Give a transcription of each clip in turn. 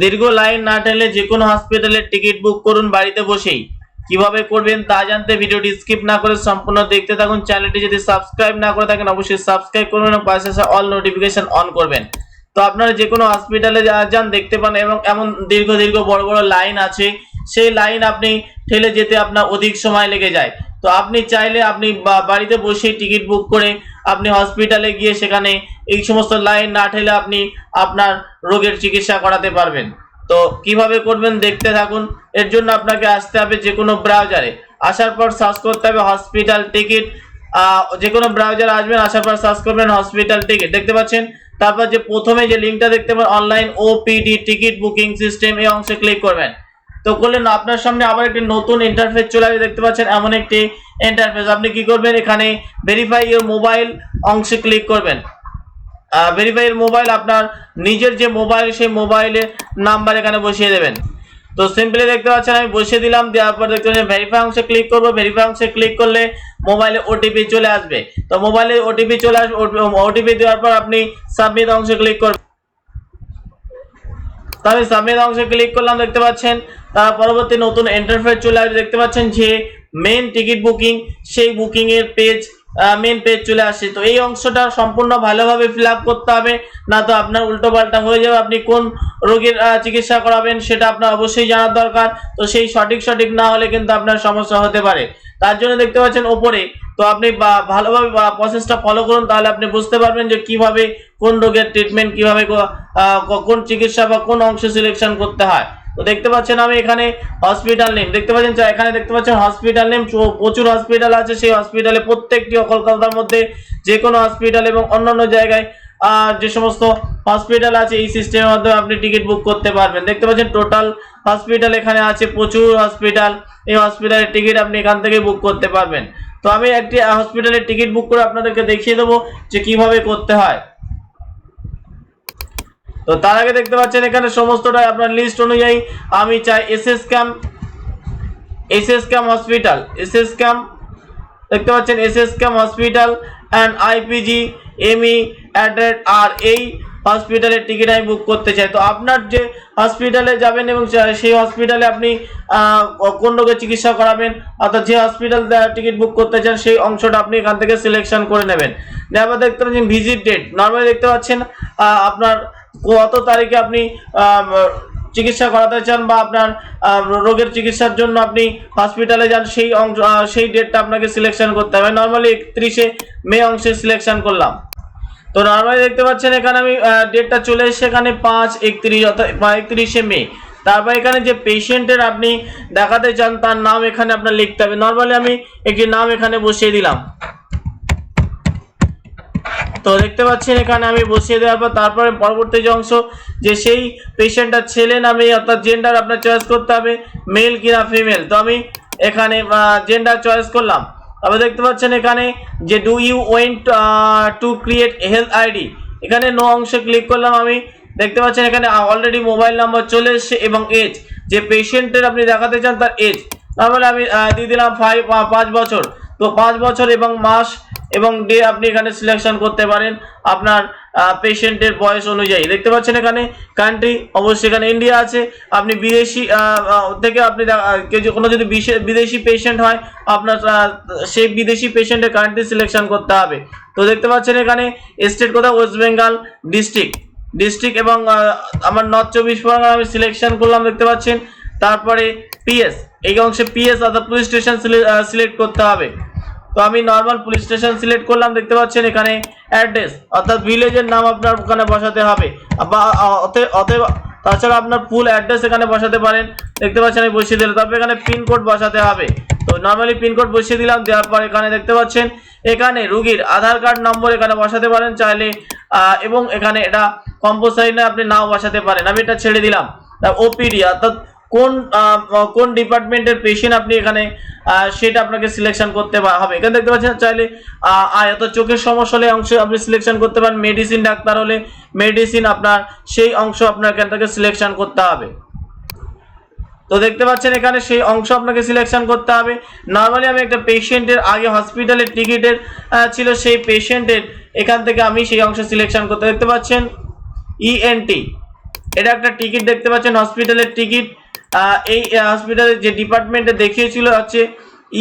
দীর্ঘ লাইন না টেনে যে কোনো হসপিটালের টিকিট বুক করুন বাড়িতে বসেই। কীভাবে করবেন তা জানতে ভিডিওটি স্কিপ না করে সম্পূর্ণ দেখতে থাকুন। চ্যানেলটি যদি সাবস্ক্রাইব না করে থাকেন, অবশ্যই সাবস্ক্রাইব করবেন এবং পাশে আসা অল নোটিফিকেশন অন করবেন। তো আপনারা যে কোনো হসপিটালে যান দেখতে পান এবং এমন দীর্ঘ দীর্ঘ বড় বড় লাইন আছে, সেই লাইন আপনি ঠেলে যেতে আপনার অধিক সময় লেগে যায়। তো আপনি চাইলে আপনি বাড়িতে বসেই টিকিট বুক করে আপনি হসপিটালে গিয়ে সেখানে এই সমস্ত লাইন না ঠেলে আপনি আপনার রোগের চিকিৎসা করাতে পারবেন। তো কীভাবে করবেন দেখতে থাকুন। এর জন্য আপনাকে আসতে হবে যে কোনো ব্রাউজারে আসার পর সার্চ করতে হবে হসপিটাল টিকিট যে কোনো ব্রাউজারে আসবেন, আসার পর সার্চ করবেন হসপিটাল টিকিট দেখতে পাচ্ছেন? তারপর যে প্রথমে যে লিঙ্কটা দেখতে পাবেন online OPD ticket booking system এই অংশে ক্লিক করবেন। তো করলেন আপনার সামনে আবার একটি নতুন ইন্টারফেস চলে আসবে, দেখতে পাচ্ছেন এমন একটি ইন্টারফেস আপনি কি করবেন? এখানে ভেরিফাই ইউর মোবাইল অংশে ক্লিক করবেন। ভেরিফাই মোবাইল আপনার নিজের যে মোবাইল সেই মোবাইলের নাম্বার এখানে বসিয়ে দেবেন। তো সিম্পলি দেখতে পাচ্ছেন, আমি বসিয়ে দিলাম, দেওয়ার পর দেখতে পাচ্ছেন ভেরিফাই অংশে ক্লিক করব। ভেরিফাই অংশে ক্লিক করলে মোবাইলে ওটিপি চলে আসবে। তো মোবাইলে ওটিপি চলে আসবে ওটিপি দেওয়ার পর আপনি সাবমিট অংশে ক্লিক করবেন। তো আমি সাবমিট অংশে ক্লিক করলাম, দেখতে পাচ্ছেন। তার পরবর্তী নতুন ইন্টারফেস চলে আসবে, দেখতে পাচ্ছেন যে মেন টিকিট বুকিং সেই বুকিং এর পেজ মেন পেজ চলে আসে। তো এই অংশটা সম্পূর্ণ ভালোভাবে ফিল করতে হবে, না তো আপনার উল্টো পাল্টা হয়ে যাবে। আপনি কোন রোগীর চিকিৎসা করাবেন সেটা আপনার অবশ্যই জানার দরকার। তো সেই সঠিক সঠিক না হলে কিন্তু আপনার সমস্যা হতে পারে। তার জন্য দেখতে পাচ্ছেন ওপরে, তো আপনি ভালোভাবে প্রসেসটা ফলো করুন, তাহলে আপনি বুঝতে পারবেন যে কীভাবে কোন রোগের ট্রিটমেন্ট কীভাবে কোন চিকিৎসা বা কোন অংশ সিলেকশন করতে হয়। তো দেখতে পাচ্ছেন আমি এখানে হসপিটাল নেম দেখতে পাচ্ছেন এখানে দেখতে পাচ্ছেন হসপিটাল নেম প্রচুর হসপিটাল আছে। সেই হসপিটালে প্রত্যেকটি কলকাতার মধ্যে যে কোনো হসপিটাল এবং অন্যান্য জায়গায় যে সমস্ত হসপিটাল আছে, এই সিস্টেমের মাধ্যমে আপনি টিকিট বুক করতে পারবেন। দেখতে পাচ্ছেন টোটাল হসপিটাল এখানে আছে, প্রচুর হসপিটাল এই হসপিটালের টিকিট আপনি এখান থেকে বুক করতে পারবেন। তো আমি একটি হসপিটালের টিকিট বুক করে আপনাদেরকে দেখিয়ে দেবো যে কীভাবে করতে হয়। তো তার আগে দেখতে পাচ্ছেন এখানে সমস্তটাই আপনার লিস্ট অনুযায়ী আমি চাই S S KM S S KM hospital S S KM দেখতে পাচ্ছেন S S KM hospital and IPG ME অ্যাড্রেড আর এই হসপিটালের টিকিট আমি বুক করতে চাই। তো আপনার যে হসপিটালে যাবেন এবং সেই হসপিটালে আপনি কোন রোগের চিকিৎসা করাবেন, অর্থাৎ যে হসপিটাল টিকিট বুক করতে চান, সেই অংশটা আপনি এখান থেকে সিলেকশন করে নেবেন। তারপর দেখতে পাচ্ছেন ভিজিট ডেট নর্মালি দেখতে পাচ্ছেন আপনার কত তারিখে আপনি চিকিৎসা করাতে চান বা আপনার রোগের চিকিৎসার জন্য আপনি হসপিটালে যান, সেই অংশ সেই ডেটটা আপনাকে সিলেকশন করতে হবে। নর্মালি একত্রিশে মে অংশে সিলেকশন করলাম। তো নর্মালি দেখতে পাচ্ছেন এখানে আমি ডেটটা চলে এসেছে এখানে পাঁচ একত্রিশ, অর্থাৎ একত্রিশে মে। তারপর এখানে যে পেশেন্টের আপনি দেখাতে চান, তার নাম এখানে আপনার লিখতে হবে। নর্মালি আমি একটি নাম এখানে বসিয়ে দিলাম। তো দেখতে পাচ্ছেন এখানে আমি বসিয়ে দেওয়ার পর তারপরে পরবর্তী যে অংশ, যে সেই পেশেন্টটার ছেলে নামে অর্থাৎ জেন্ডার আপনার চয়েস করতে হবে মেল কিনা ফিমেল তো আমি এখানে জেন্ডার চয়েস করলাম। তবে দেখতে পাচ্ছেন এখানে যে do you want to create health ID এখানে নো অংশে ক্লিক করলাম আমি। দেখতে পাচ্ছেন এখানে অলরেডি মোবাইল নাম্বার চলে এসছে এবং এজ যে পেশেন্টের আপনি দেখাতে চান তার এজ তারপরে আমি দিয়ে দিলাম ফাইভ পাঁচ বছর। তো পাঁচ বছর এবং মাস এবং ডে আপনি এখানে সিলেকশন করতে পারেন আপনার পেশেন্টের বয়স অনুযায়ী। দেখতে পাচ্ছেন এখানে কান্ট্রি অবশ্যই এখানে ইন্ডিয়া আছে। আপনি বিদেশি থেকে আপনি কেউ কোনো যদি বিদেশি পেশেন্ট হয়, আপনার সেই বিদেশি পেশেন্টের কান্ট্রি সিলেকশন করতে হবে। তো দেখতে পাচ্ছেন এখানে স্টেট কোথায়? ওয়েস্ট বেঙ্গল ডিস্ট্রিক্ট ডিস্ট্রিক্ট এবং আমার নর্থ চব্বিশ পরগনা আমি সিলেকশন করলাম, দেখতে পাচ্ছেন। তারপরে পিএস এই অংশে পিএস অর্থাৎ পুলিশ স্টেশন সিলেক্ট করতে হবে। তো আমি নর্মাল পুলিশ স্টেশন সিলেক্ট করলাম, দেখতে পাচ্ছেন এখানে অ্যাড্রেস অর্থাৎ ভিলেজের নাম আপনার ওখানে বসাতে হবে। বা অতএব তাছাড়া আপনার ফুল অ্যাড্রেস এখানে বসাতে পারেন। দেখতে পাচ্ছেন আমি বসিয়ে দিলাম। তারপরে এখানে পিনকোড বসাতে হবে। তো নর্মালি পিনকোড বসিয়ে দিলাম, দেওয়ার পর এখানে দেখতে পাচ্ছেন, এখানে রুগীর আধার কার্ড নম্বর এখানে বসাতে পারেন চাইলে এবং এখানে এটা কম্পোসাইড না আপনি নাও বসাতে পারেন। আমি এটা ছেড়ে দিলাম। ওপিডি অর্থাৎ কোন কোন ডিপার্টমেন্টের পেশেন্ট আপনি এখানে সেটা আপনাকে সিলেকশন করতে হবে। এখানে দেখতে পাচ্ছেন চাইলে আয়ত চোখের সমস্যা হলে অংশ আপনি সিলেকশন করতে পারেন। মেডিসিন ডাক্তার হলে মেডিসিন আপনার, সেই অংশ আপনার এখান থেকে সিলেকশন করতে হবে। তো দেখতে পাচ্ছেন এখানে সেই অংশ আপনাকে সিলেকশন করতে হবে। নর্মালি আমি একটা পেশেন্টের আগে হসপিটালের টিকিটের ছিল সেই পেশেন্টের এখান থেকে আমি সেই অংশ সিলেকশন করতে, দেখতে পাচ্ছেন? ইএনটি এটা একটা টিকিট দেখতে পাচ্ছেন হসপিটালের টিকিট এই হসপিটালের যে ডিপার্টমেন্টে দেখিয়েছিল হচ্ছে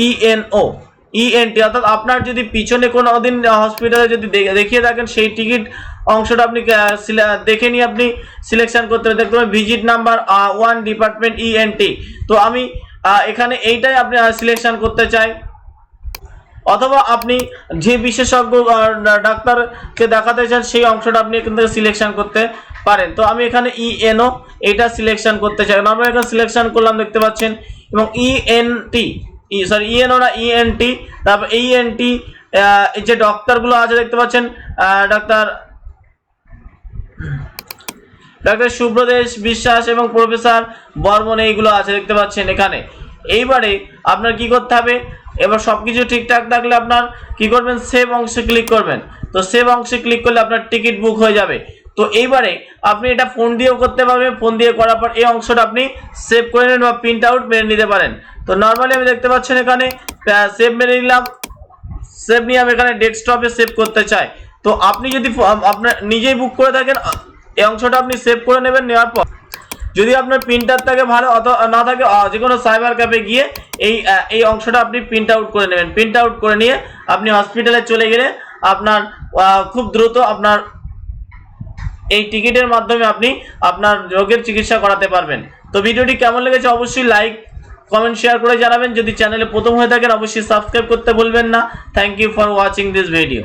E ইএনও ইএনটি অর্থাৎ আপনার যদি পিছনে কোনো দিন হসপিটালে যদি দেখিয়ে থাকেন, সেই টিকিট অংশটা আপনি দেখে নিয়ে আপনি সিলেকশন করতে দেখতে পাবেন visit number one department ENT তো আমি এখানে এইটাই আপনি সিলেকশন করতে চাই। অথবা আপনি যে বিশেষজ্ঞ ডাক্তারকে দেখাতে চান, সেই অংশটা আপনি এখান থেকে সিলেকশন করতে পারেন। তো আমি এখানে ইএনও এটা সিলেকশন করতে চাই। নর্মাল এখানে সিলেকশন করলাম, দেখতে পাচ্ছেন, এবং E ইএনটি সরি ইএনও না ইএনটি তারপর E ইএনটি যে ডক্টরগুলো আছে, দেখতে পাচ্ছেন ডাক্তার ডাক্তার সুব্রদেশ বিশ্বাস এবং প্রফেসর বর্মন, এইগুলো আছে, দেখতে পাচ্ছেন এখানে। এইবারে আপনার কি করতে হবে? এবার সব কিছু ঠিকঠাক থাকলে আপনার কি করবেন? সেভ অংশে ক্লিক করবেন। তো সেভ অংশে ক্লিক করলে আপনার টিকিট বুক হয়ে যাবে। তো এইবারে আপনি এটা ফোন দিয়েও করতে পারবেন। ফোন দিয়ে করার পর এই অংশটা আপনি সেভ করে নেন বা প্রিন্ট আউট মেরে নিতে পারেন। তো নর্মালি আমি দেখতে পাচ্ছেন এখানে সেভ মেরে নিলাম। সেভ নিয়ে আমি এখানে ডেস্কটপে সেভ করতে চাই। তো আপনি যদি আপনার নিজেই বুক করে থাকেন, এই অংশটা আপনি সেভ করে নেবেন, নেওয়ার পর যদি আপনার প্রিন্টার থাকে ভালো না থাকে যে কোনো সাইবার ক্যাফে গিয়ে এই এই অংশটা আপনি প্রিন্ট আউট করে নেবেন। প্রিন্ট আউট করে নিয়ে আপনি হসপিটালে চলে গেলে আপনার খুব দ্রুত আপনার এই টিকিটের মাধ্যমে আপনি আপনার রোগের চিকিৎসা করাতে পারবেন। তো ভিডিওটি কেমন লেগেছে অবশ্যই লাইক কমেন্ট শেয়ার করে জানাবেন। যদি চ্যানেলে প্রথম হয়ে থাকেন, অবশ্যই সাবস্ক্রাইব করতে ভুলবেন না। Thank you for watching this video